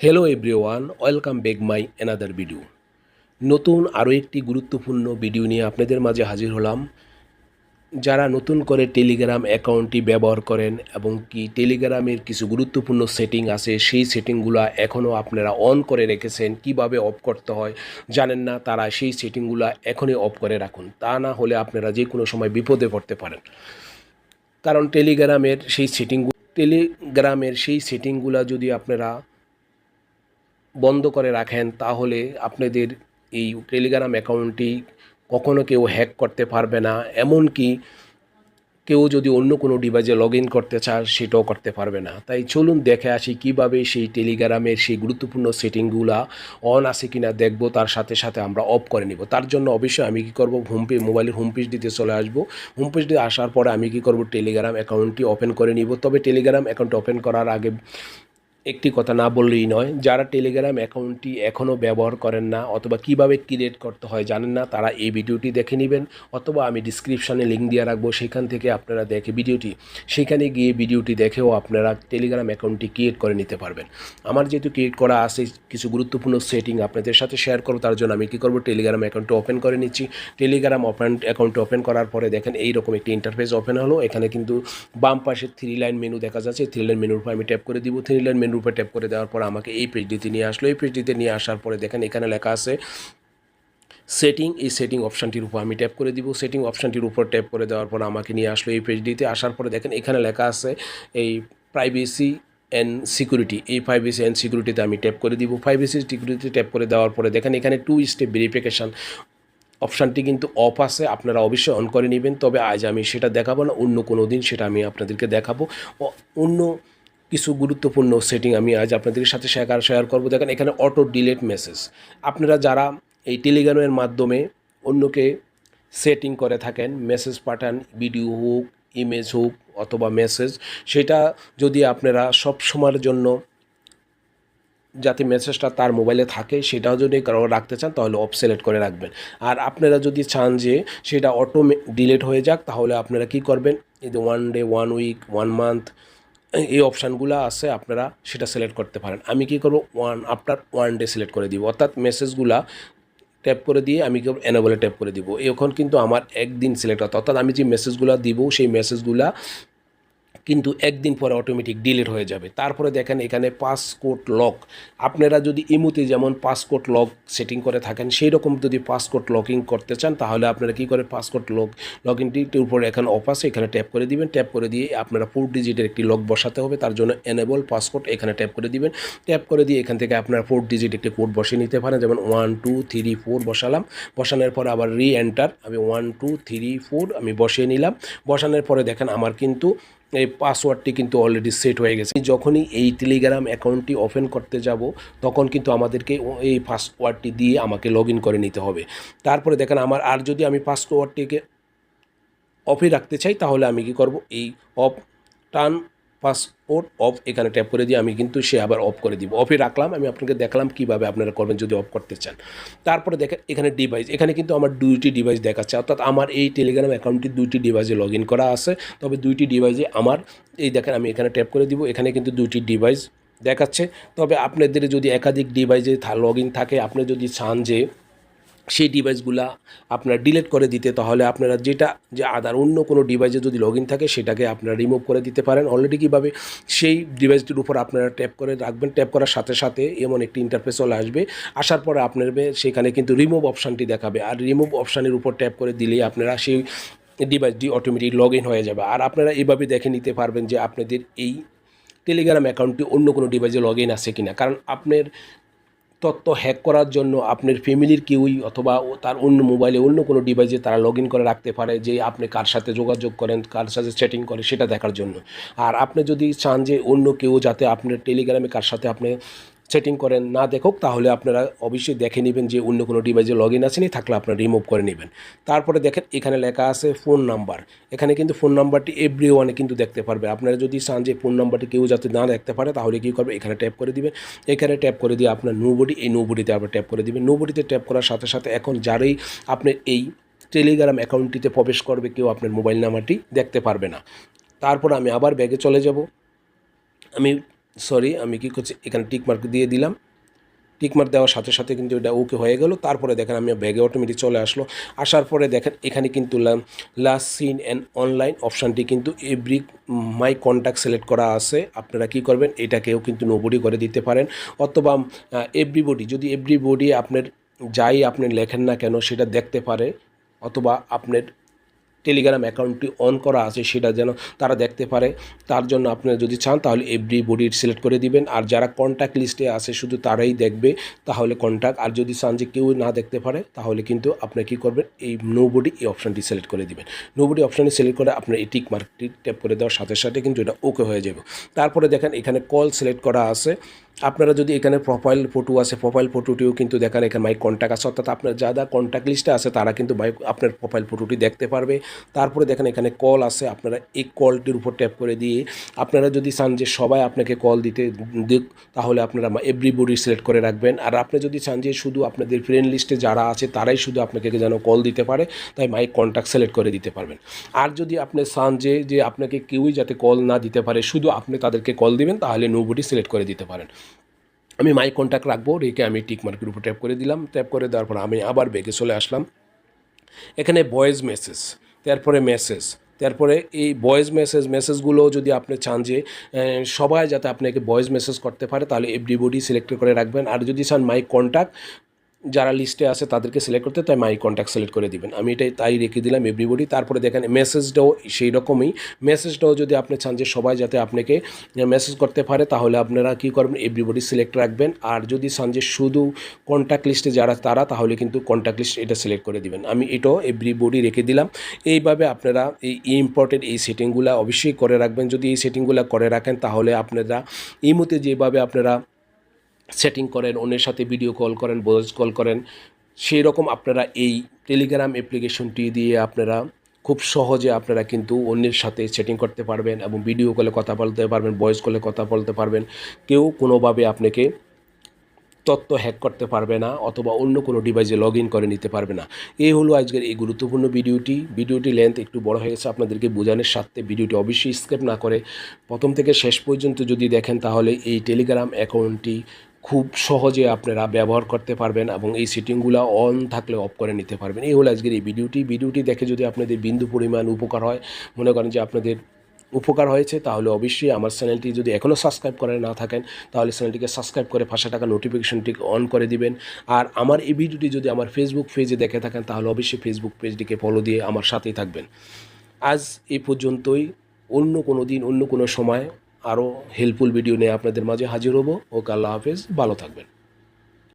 Hello everyone welcome back my another video নতুন আরও একটি গুরুত্বপূর্ণ ভিডিও নিয়ে আপনাদের মাঝে হাজির হলাম। যারা নতুন করে টেলিগ্রাম অ্যাকাউন্টটি ব্যবহার করেন এবং কি টেলিগ্রামের কিছু গুরুত্বপূর্ণ সেটিং আছে, সেই সেটিংগুলো এখনও আপনারা অন করে রেখেছেন, কীভাবে অফ করতে হয় জানেন না, তারা সেই সেটিংগুলো এখনই অফ করে রাখুন। তা না হলে আপনারা যে কোনো সময় বিপদে পড়তে পারেন। কারণ টেলিগ্রামের সেই সেটিং টেলিগ্রামের সেই সেটিংগুলো যদি আপনারা বন্ধ করে রাখেন, তাহলে আপনাদের এই টেলিগ্রাম অ্যাকাউন্টটি কখনো কেউ হ্যাক করতে পারবে না। এমনকি কেউ যদি অন্য কোনো ডিভাইসে লগ ইন করতে চায়, সেটাও করতে পারবে না। তাই চলুন দেখে আসি কীভাবে সেই টেলিগ্রামের সেই গুরুত্বপূর্ণ সেটিংগুলা অন আছে কিনা দেখব, তার সাথে সাথে আমরা অফ করে নিব। তার জন্য অবশ্যই আমি কি করব হোম পে মোবাইলের হোম পেজ দিতে চলে আসব। হোম পেজ দিয়ে আসার পরে আমি কি করব, টেলিগ্রাম অ্যাকাউন্টটি ওপেন করে নিব। তবে টেলিগ্রাম অ্যাকাউন্ট ওপেন করার আগে একটি কথা না বললেই নয়, যারা টেলিগ্রাম অ্যাকাউন্টটি এখনও ব্যবহার করেন না অথবা কীভাবে ক্রিয়েট করতে হয় জানেন না, তারা এই ভিডিওটি দেখে নেবেন অথবা আমি ডিসক্রিপশানে লিঙ্ক দিয়ে রাখব, সেখান থেকে আপনারা দেখে ভিডিওটি, সেখানে গিয়ে ভিডিওটি দেখেও আপনারা টেলিগ্রাম অ্যাকাউন্টটি ক্রিয়েট করে নিতে পারবেন। আমার যেহেতু ক্রিয়েট করা আছে, কিছু গুরুত্বপূর্ণ সেটিং আপনাদের সাথে শেয়ার করব, তার জন্য আমি কী করব টেলিগ্রাম অ্যাকাউন্টটি ওপেন করে নিচ্ছি। টেলিগ্রাম ওপেন অ্যাকাউন্ট ওপেন করার পরে দেখেন এইরকম একটি ইন্টারফেস ওপেন হলো, এখানে কিন্তু বাম পাশে থ্রি লাইন মেনু দেখা যাচ্ছে থ্রি লাইন মেনুর উপর আমি ট্যাপ করে দিব থ্রি লাইন মেনুর উপর ট্যাপ করে দেওয়ার পর আমাকে এই পেজটিতে নিয়ে আসলো। এই পেজটিতে নিয়ে আসার পরে দেখেন এখানে লেখা আছে সেটিং এই সেটিং অপশানটির উপর আমি ট্যাপ করে দিব। সেটিং অপশানটির উপর ট্যাপ করে দেওয়ার পর আমাকে নিয়ে আসলো এই পেজটিতে আসার পরে দেখেন এখানে লেখা আছে, এই প্রাইভেসি অ্যান্ড সিকিউরিটি এই প্রাইভেসি অ্যান্ড সিকিউরিটিতে আমি ট্যাপ করে দিব। প্রাইভেসি সিকিউরিটি ট্যাপ করে দেওয়ার পরে দেখেন এখানে টু স্টেপ ভেরিফিকেশান অপশানটি কিন্তু অফ আছে, আপনারা অবশ্যই অন করে নেবেন। তবে আজ আমি সেটা দেখাবো না, অন্য কোনো দিন সেটা আমি আপনাদেরকে দেখাবো। অন্য কিছু গুরুত্বপূর্ণ সেটিং আমি আজ আপনাদের সাথে শেয়ার শেয়ার করব। দেখেন, এখানে অটো ডিলেট মেসেজ আপনারা যারা এই টেলিগ্রামের মাধ্যমে অন্যকে সেটিং করে থাকেন মেসেজ পাঠান ভিডিও হোক ইমেজ হোক অথবা মেসেজ সেটা যদি আপনারা সব সময়ের জন্য যাতে মেসেজটা তার মোবাইলে থাকে, সেটাও যদি রাখতে চান, তাহলে অফ সিলেক্ট করে রাখবেন। আর আপনারা যদি চান যে সেটা অটো ডিলেট হয়ে যাক, তাহলে আপনারা কি করবেন? এই one day one week one month এই অপশানগুলো আছে, আপনারা সেটা সিলেক্ট করতে পারেন। আমি কি করব? One after one day select করে দিব। অর্থাৎ মেসেজগুলা ট্যাপ করে দিয়ে আমি কেবল এনেবলে ট্যাপ করে দিব। এখন কিন্তু আমার একদিন সিলেক্ট হতো অর্থাৎ আমি যে মেসেজগুলো দিব, সেই মেসেজগুলা কিন্তু একদিন পরে অটোমেটিক ডিলিট হয়ে যাবে। তারপরে দেখেন এখানে পাসকোড লক আপনারা যদি ইমুতে যেমন পাসকোড লক সেটিং করে থাকেন সেই রকম যদি পাসকোড লকিং করতে চান, তাহলে আপনারা কী করে পাসকোড লক লগ ইনটির উপরে এখানে অফ আছে, এখানে ট্যাপ করে দিবেন। ট্যাপ করে দিয়ে আপনারা ফোর ডিজিটের একটি লক বসাতে হবে, তার জন্য এনেবল পাসকোড এখানে ট্যাপ করে দিবেন। ট্যাপ করে দিয়ে এখান থেকে আপনারা ফোর ডিজিট একটি কোড বসিয়ে নিতে পারেন, যেমন ওয়ান টু থ্রি ফোর বসালাম। বসানোর পরে আবার রি এন্টার আমি ওয়ান টু থ্রি ফোর আমি বসিয়ে নিলাম। বসানোর পরে দেখেন আমার কিন্তু এই পাসওয়ার্ডটি কিন্তু অলরেডি সেট হয়ে গেছে। যখনই এই টেলিগ্রাম অ্যাকাউন্টটি ওপেন করতে যাব, তখন কিন্তু আমাদেরকে এই পাসওয়ার্ডটি দিয়ে আমাকে লগ করে নিতে হবে। তারপরে দেখেন আমার, আর যদি আমি পাসওয়ার্ডটিকে অফে রাখতে চাই, তাহলে আমি কি করব? এই অফ টার্ন পাসওয়ার্ড অফ এখানে ট্যাপ করে দিয়ে আমি কিন্তু সে আবার অফ করে দিব। অফে রাখলাম, আমি আপনাকে দেখালাম কীভাবে আপনারা করবেন যদি অফ করতে চান। তারপরে দেখেন এখানে ডিভাইস এখানে কিন্তু আমার দুইটি ডিভাইস দেখাচ্ছে। অর্থাৎ আমার এই টেলিগ্রাম অ্যাকাউন্টটি দুইটি ডিভাইসে লগ করা আছে। তবে দুইটি ডিভাইসে আমার, এই দেখেন আমি এখানে ট্যাপ করে দিব, এখানে কিন্তু দুইটি ডিভাইস দেখাচ্ছে। তবে আপনাদের যদি একাধিক ডিভাইসে লগ থাকে, আপনি যদি চান যে সেই ডিভাইসগুলা আপনারা ডিলিট করে দিতে, তাহলে আপনারা যেটা, যে আদার অন্য কোনো ডিভাইসে যদি লগ থাকে, সেটাকে আপনারা রিমুভ করে দিতে পারেন। অলরেডি কীভাবে? সেই ডিভাইসটির উপর আপনারা ট্যাপ করে রাখবেন। ট্যাপ করার সাথে সাথে এমন একটি ইন্টারফেস চলে আসবে। আসার পরে আপনার সেখানে কিন্তু রিমুভ অপশানটি দেখাবে। আর রিমুভ অপশানের উপর ট্যাপ করে দিলেই আপনারা সেই ডিভাইসটি অটোমেটিক লগ ইন হয়ে যাবে। আর আপনারা এইভাবে দেখে নিতে পারবেন যে আপনাদের এই টেলিগ্রাম অ্যাকাউন্টটি অন্য কোনো ডিভাইসে লগ ইন আছে কিনা। কারণ আপনার তথ্য হ্যাক করার জন্য আপনার ফ্যামিলির কেউই অথবা তার অন্য মোবাইলে অন্য কোনো ডিভাইসে তারা লগ করে রাখতে পারে যে আপনি কার সাথে যোগাযোগ করেন, কার সাথে চ্যাটিং করে, সেটা দেখার জন্য। আর আপনি যদি চান যে অন্য কেউ যাতে আপনার টেলিগ্রামে কার সাথে আপনি সেটিং করেন, না দেখুক, তাহলে আপনারা অবশ্যই দেখে নেবেন যে অন্য কোনো ডিভাইসে লগ ইন আসেনি থাকলে আপনারা রিমুভ করে নেবেন। তারপরে দেখেন, এখানে লেখা আছে ফোন নাম্বার এখানে কিন্তু ফোন নাম্বারটি এভরি ওয়ানে কিন্তু দেখতে পারবে। আপনারা যদি চান যে ফোন নাম্বারটি কেউ যাতে না দেখতে পারে, তাহলে কী করবে? এখানে ট্যাপ করে দিবেন। এখানে ট্যাপ করে দিয়ে আপনার নো বডি এই নো বডিতে আবার ট্যাপ করে দিবেন। নো বডিতে ট্যাপ করার সাথে সাথে এখন যারাই আপনার এই টেলিগ্রাম অ্যাকাউন্টটিতে প্রবেশ করবে, কেউ আপনার মোবাইল নাম্বারটি দেখতে পারবে না। তারপর আমি আবার ব্যাগে চলে যাব। আমি সরি, আমি কি করছি? এখানে টিক মার্ক দিয়ে দিলাম। টিক মার্ক দেওয়ার সাথে সাথে কিন্তু এটা ওকে হয়ে গেল। তারপরে দেখেন আমি ব্যাগে অটোমেটিক চলে আসলো। আসার পরে দেখেন এখানে কিন্তু লাস্ট সিন অ্যান্ড অনলাইন অপশানটি কিন্তু এভরি মাই কন্ট্যাক্ট সিলেক্ট করা আছে। আপনারা কি করবেন? এটাকেও কিন্তু নোবডি করে দিতে পারেন। অথবা এভরিবডি যদি এভরিবডি আপনার, যাই আপনি লেখেন না কেন, সেটা দেখতে পারে। অথবা আপনার টেলিগ্রাম অ্যাকাউন্টটি অন করা আছে, সেটা যেন তারা দেখতে পারে। তার জন্য আপনারা যদি চান, তাহলে এভরি বডি সিলেক্ট করে দিবেন। আর যারা কন্ট্যাক্ট লিস্টে আছে, শুধু তারাই দেখবে, তাহলে কন্ট্যাক্ট আর যদি চান যে কেউ না দেখতে পারে, তাহলে কিন্তু আপনি কী করবেন, এই নো বডি এই অপশানটি সিলেক্ট করে দিবেন। নো বডি অপশানটি সিলেক্ট করে আপনার এই টিক মার্কটি ট্যাপ করে দেওয়ার সাথে সাথে কিন্তু এটা ওকে হয়ে যাবে। তারপরে দেখেন, এখানে কল সিলেক্ট করা আছে। আপনারা যদি এখানে প্রোফাইল ফটো আছে প্রোফাইল ফটোটিও কিন্তু দেখেন, এখানে মাই কন্ট্যাক্ট আছে, অর্থাৎ আপনার যারা কন্ট্যাক্ট লিস্টে আছে, তারা কিন্তু মাই আপনার প্রোফাইল ফটোটি দেখতে পারবে। তারপরে দেখেন এখানে কল আছে, আপনারা এই কলটির উপর ট্যাপ করে দিয়ে আপনারা যদি চান যে সবাই আপনাকে কল দিতে দিক, তাহলে আপনারা এভরিবডি সিলেক্ট করে রাখবেন। আর আপনি যদি চান যে শুধু আপনাদের ফ্রেন্ড লিস্টে যারা আছে, তারাই শুধু আপনাকে যেন কল দিতে পারে, তাই মাই কন্ট্যাক্ট সিলেক্ট করে দিতে পারবেন। আর যদি আপনি চান যে যে আপনাকে কেউই যাতে কল না দিতে পারে, শুধু আপনি তাদেরকে কল দিবেন, তাহলে নোবডি সিলেক্ট করে দিতে পারেন। আমি মাই কন্ট্যাক্ট রাখব, রেখে আমি টিক মার্কের উপর ট্যাপ করে দিলাম। ট্যাপ করে দেওয়ার পর আমি আবার বেগে চলে আসলাম। এখানে ভয়েস মেসেজ তারপরে মেসেজ তারপরে এই ভয়েস মেসেজ মেসেজগুলো যদি আপনি চান যে সবাই যাতে আপনাকে ভয়েস মেসেজ করতে পারে, তাহলে এভরিবডি সিলেক্ট করে রাখবেন। আর যদি চান মাই কন্ট্যাক্ট যারা লিস্টে আছে তাদেরকে সিলেক্ট করতে, তাই মাই কন্ট্যাক্ট সিলেক্ট করে দিবেন। আমি এটাই তাই রেখে দিলাম এভরিবডি তারপরে দেখেন মেসেজটাও সেই রকমই। মেসেজটাও যদি আপনি চান যে সবাই যাতে আপনাকে মেসেজ করতে পারে, তাহলে আপনারা কী করবেন এভরিবডি সিলেক্ট রাখবেন। আর যদি চান যে শুধু কন্ট্যাক্ট লিস্টে যারা তারা, তাহলে কিন্তু কন্ট্যাক্ট লিস্ট এটা সিলেক্ট করে দিবেন। আমি এটাও এভরিবডি রেখে দিলাম। এইভাবে আপনারা এই ইম্পর্টেন্ট এই সেটিংগুলো অবশ্যই করে রাখবেন। যদি এই সেটিংগুলো করে রাখেন, তাহলে আপনারা এই মুহূর্তে যেভাবে আপনারা সেটিং করেন, অন্যের সাথে ভিডিও কল করেন ভয়েস কল করেন, সেই রকম আপনারা এই টেলিগ্রাম অ্যাপ্লিকেশনটি দিয়ে আপনারা খুব সহজে আপনারা কিন্তু অন্যের সাথে সেটিং করতে পারবেন এবং ভিডিও কলে কথা বলতে পারবেন ভয়েস কলে কথা বলতে পারবেন। কেউ কোনোভাবে আপনাকে তথ্য হ্যাক করতে পারবে না অথবা অন্য কোনো ডিভাইসে লগ ইন করে নিতে পারবে না। এই হলো আজকের এই গুরুত্বপূর্ণ ভিডিওটি। ভিডিওটি লেন্থ একটু বড় হয়ে গেছে, আপনাদেরকে বোঝানোর সাথে ভিডিওটি অবশ্যই স্কেপ না করে। প্রথম থেকে শেষ পর্যন্ত যদি দেখেন তাহলে এই টেলিগ্রাম অ্যাকাউন্টটি খুব সহজে আপনারা ব্যবহার করতে পারবেন এবং এই সেটিংগুলো অন থাকলে অফ করে নিতে পারবেন। এই হলো আজকের এই ভিডিওটি। ভিডিওটি দেখে যদি আপনাদের বিন্দু পরিমাণ উপকার হয়, মনে করেন যে আপনাদের উপকার হয়েছে, তাহলে অবশ্যই আমার চ্যানেলটি যদি এখনও সাবস্ক্রাইব করে না থাকেন, তাহলে চ্যানেলটিকে সাবস্ক্রাইব করে পাশে টাকা নোটিফিকেশনটিকে অন করে দিবেন। আর আমার এই ভিডিওটি যদি আমার ফেসবুক পেজে দেখে থাকেন, তাহলে অবশ্যই ফেসবুক পেজটিকে ফলো দিয়ে আমার সাথেই থাকবেন। আজ এই পর্যন্তই। অন্য কোনো দিন, অন্য কোনো সময় আরও হেল্পফুল ভিডিও নিয়ে আপনাদের মাঝে হাজির হব। ওকে আল্লাহ হাফেজ। ভালো থাকবেন।